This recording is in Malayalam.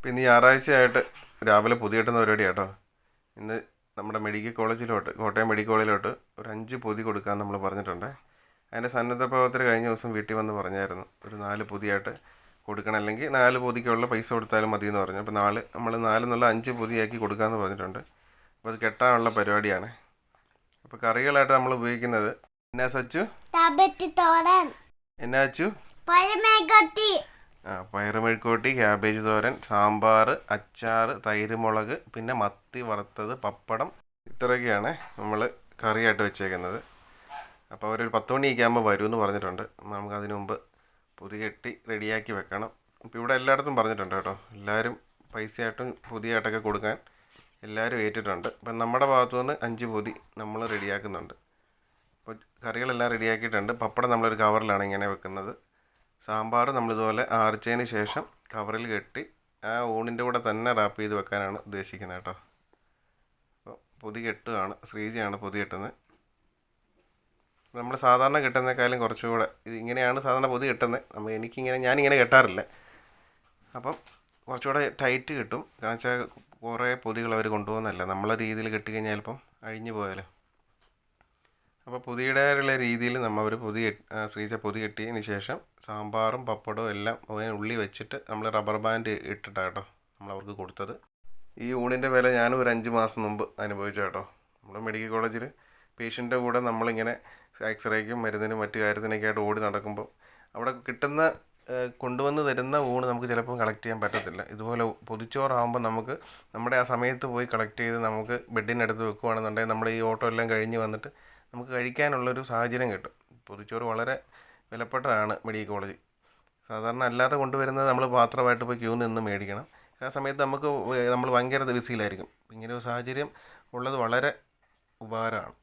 ഇപ്പം ഇന്ന് ഞായറാഴ്ചയായിട്ട് രാവിലെ പുതിയ കിട്ടുന്ന പരിപാടി കേട്ടോ ഇന്ന് നമ്മുടെ മെഡിക്കൽ കോളേജിലോട്ട് കോട്ടയം മെഡിക്കൽ കോളേജിലോട്ട് ഒരു അഞ്ച് പൊതി കൊടുക്കാൻ നമ്മൾ പറഞ്ഞിട്ടുണ്ട്. അതിന്റെ സന്നദ്ധ പ്രവർത്തകർ കഴിഞ്ഞ ദിവസം വീട്ടിൽ വന്ന് പറഞ്ഞായിരുന്നു ഒരു നാല് പൊതിയായിട്ട് കൊടുക്കണം. അല്ലെങ്കിൽ നാല് പൊതിക്കുള്ള പൈസ കൊടുത്താലും മതി എന്ന് പറഞ്ഞു. അപ്പോൾ നാല് നമ്മൾ നാലെന്നുള്ള അഞ്ച് പൊതിയാക്കി കൊടുക്കാമെന്ന് പറഞ്ഞിട്ടുണ്ട്. അപ്പോൾ അത് കെട്ടാനുള്ള പരിപാടിയാണ്. അപ്പോൾ കറികളായിട്ട് നമ്മൾ ഉപയോഗിക്കുന്നത് എന്നാ സച്ചു? എന്നാ അച്ചു? പയറുമെഴുക്കോട്ടി ക്യാബേജ് തോരൻ സാമ്പാർ അച്ചാർ തൈര് മുളക് പിന്നെ മത്തി വറുത്തത് പപ്പടം. ഇത്രയൊക്കെയാണ് നമ്മൾ കറിയായിട്ട് വെച്ചേക്കുന്നത്. അപ്പോൾ അവരൊരു പത്ത് മണിയൊക്കെ ആകുമ്പോൾ എന്ന് പറഞ്ഞിട്ടുണ്ട്. നമുക്ക് അതിനു മുമ്പ് പുതിയെട്ടി റെഡിയാക്കി വെക്കണം. ഇപ്പോൾ ഇവിടെ എല്ലായിടത്തും പറഞ്ഞിട്ടുണ്ട് കേട്ടോ. എല്ലാവരും പൈസയായിട്ടും പുതിയതായിട്ടൊക്കെ കൊടുക്കാൻ എല്ലാവരും ഏറ്റിട്ടുണ്ട്. അപ്പം നമ്മുടെ ഭാഗത്തു നിന്ന് അഞ്ച് പൊതി നമ്മൾ റെഡിയാക്കുന്നുണ്ട്. അപ്പോൾ കറികളെല്ലാം റെഡിയാക്കിയിട്ടുണ്ട്. പപ്പടം നമ്മളൊരു കവറിലാണ് ഇങ്ങനെ വെക്കുന്നത്. സാമ്പാർ നമ്മളിതുപോലെ ആർച്ചതിന് ശേഷം കവറിൽ കെട്ടി ആ ഊണിന്റെ കൂടെ തന്നെ റാപ്പ് ചെയ്ത് വെക്കാനാണ് ഉദ്ദേശിക്കുന്നത് കേട്ടോ. അപ്പോൾ പൊതി കെട്ടുകയാണ് ശ്രീജിയാണ് പൊതി കെട്ടുന്നത്. നമ്മൾ സാധാരണ കെട്ടുന്നേക്കാളും കുറച്ചുകൂടെ ഇത് ഇങ്ങനെയാണ് സാധാരണ പൊതി കെട്ടുന്നത്. നമ്മൾ എനിക്കിങ്ങനെ ഞാനിങ്ങനെ കെട്ടാറില്ല. അപ്പം കുറച്ചുകൂടെ ടൈറ്റ് കിട്ടും. കാരണം വെച്ചാൽ കുറേ പൊതികൾ അവർ കൊണ്ടുപോകുന്നതല്ല. നമ്മളെ രീതിയിൽ കെട്ടിക്കഴിഞ്ഞാൽ ചിലപ്പം അഴിഞ്ഞു പോയാലോ. അപ്പോൾ പുതിയതായുള്ള രീതിയിൽ നമ്മൾ ഒരു പൊതി ശ്രീച്ച പൊതി കെട്ടിയതിന് ശേഷം സാമ്പാറും പപ്പടവും എല്ലാം ഉള്ളി വെച്ചിട്ട് നമ്മൾ റബ്ബർ ബാൻഡ് ഇട്ടിട്ടാണ് കേട്ടോ നമ്മൾ അവർക്ക് കൊടുത്തത്. ഈ ഊണിന്റെ വില ഞാനും ഒരു അഞ്ച് മാസം മുമ്പ് അനുഭവിച്ചു കേട്ടോ നമ്മൾ മെഡിക്കൽ കോളേജിൽ പേഷ്യന്റെ കൂടെ നമ്മളിങ്ങനെ എക്സ്റേക്കും മരുന്നിനും മറ്റു കാര്യത്തിനൊക്കെ ആയിട്ട് ഓടി നടക്കുമ്പോൾ അവിടെ കിട്ടുന്ന കൊണ്ടുവന്ന് തരുന്ന ഊണ് നമുക്ക് ചിലപ്പോൾ കളക്ട് ചെയ്യാൻ പറ്റത്തില്ല. ഇതുപോലെ പൊതിച്ചോറാകുമ്പോൾ നമുക്ക് നമ്മുടെ ആ സമയത്ത് പോയി കളക്ട് ചെയ്ത് നമുക്ക് ബെഡിനടുത്ത് വെക്കുകയാണെന്നുണ്ടെങ്കിൽ നമ്മൾ ഈ ഓട്ടോ എല്ലാം കഴിഞ്ഞ് വന്നിട്ട് നമുക്ക് കഴിക്കാനുള്ളൊരു സാഹചര്യം കിട്ടും. പൊതിച്ചോറ് വളരെ വിലപ്പെട്ടതാണ് മെഡിക്കൽ കോളേജ് സാധാരണ അല്ലാതെ കൊണ്ടുവരുന്നത് നമ്മൾ പാത്രമായിട്ട് പോയി ക്യൂ നിന്ന് മേടിക്കണം. ആ സമയത്ത് നമുക്ക് നമ്മൾ ഭയങ്കര ബിസിയിലായിരിക്കും. ഇങ്ങനെ ഒരു സാഹചര്യം ഉള്ളത് വളരെ ഉപകാരമാണ്.